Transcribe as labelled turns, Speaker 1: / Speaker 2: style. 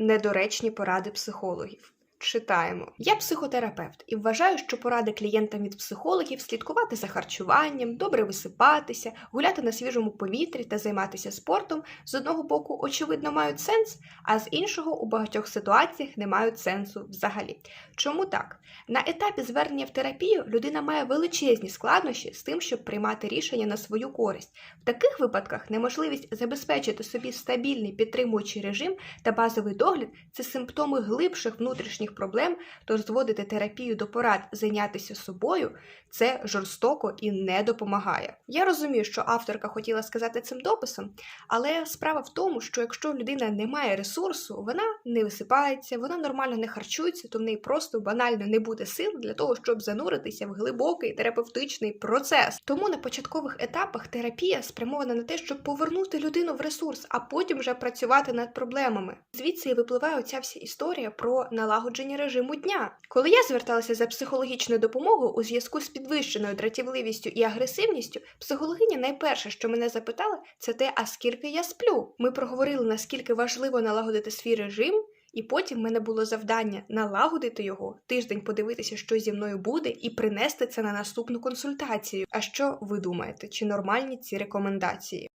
Speaker 1: Недоречні поради психологів. Читаємо. Я психотерапевт і вважаю, що поради клієнтам від психологів слідкувати за харчуванням, добре висипатися, гуляти на свіжому повітрі та займатися спортом з одного боку, очевидно, мають сенс, а з іншого у багатьох ситуаціях не мають сенсу взагалі. Чому так? На етапі звернення в терапію людина має величезні складнощі з тим, щоб приймати рішення на свою користь. В таких випадках неможливість забезпечити собі стабільний підтримуючий режим та базовий догляд це симптоми глибших внутрішніх проблем, тож зводити терапію до порад зайнятися собою це жорстоко і не допомагає. Я розумію, що авторка хотіла сказати цим дописом, але справа в тому, що якщо людина не має ресурсу, вона не висипається, вона нормально не харчується, то в неї просто банально не буде сил для того, щоб зануритися в глибокий терапевтичний процес. Тому на початкових етапах терапія спрямована на те, щоб повернути людину в ресурс, а потім вже працювати над проблемами. Звідси і випливає оця вся історія про налагодження режиму дня. Коли я зверталася за психологічною допомогою у зв'язку з підвищеною дратівливістю і агресивністю, психологиня найперше, що мене запитала, це те, а скільки я сплю. Ми проговорили, наскільки важливо налагодити свій режим. І потім в мене було завдання налагодити його, тиждень подивитися, що зі мною буде, і принести це на наступну консультацію. А що ви думаєте, чи нормальні ці рекомендації?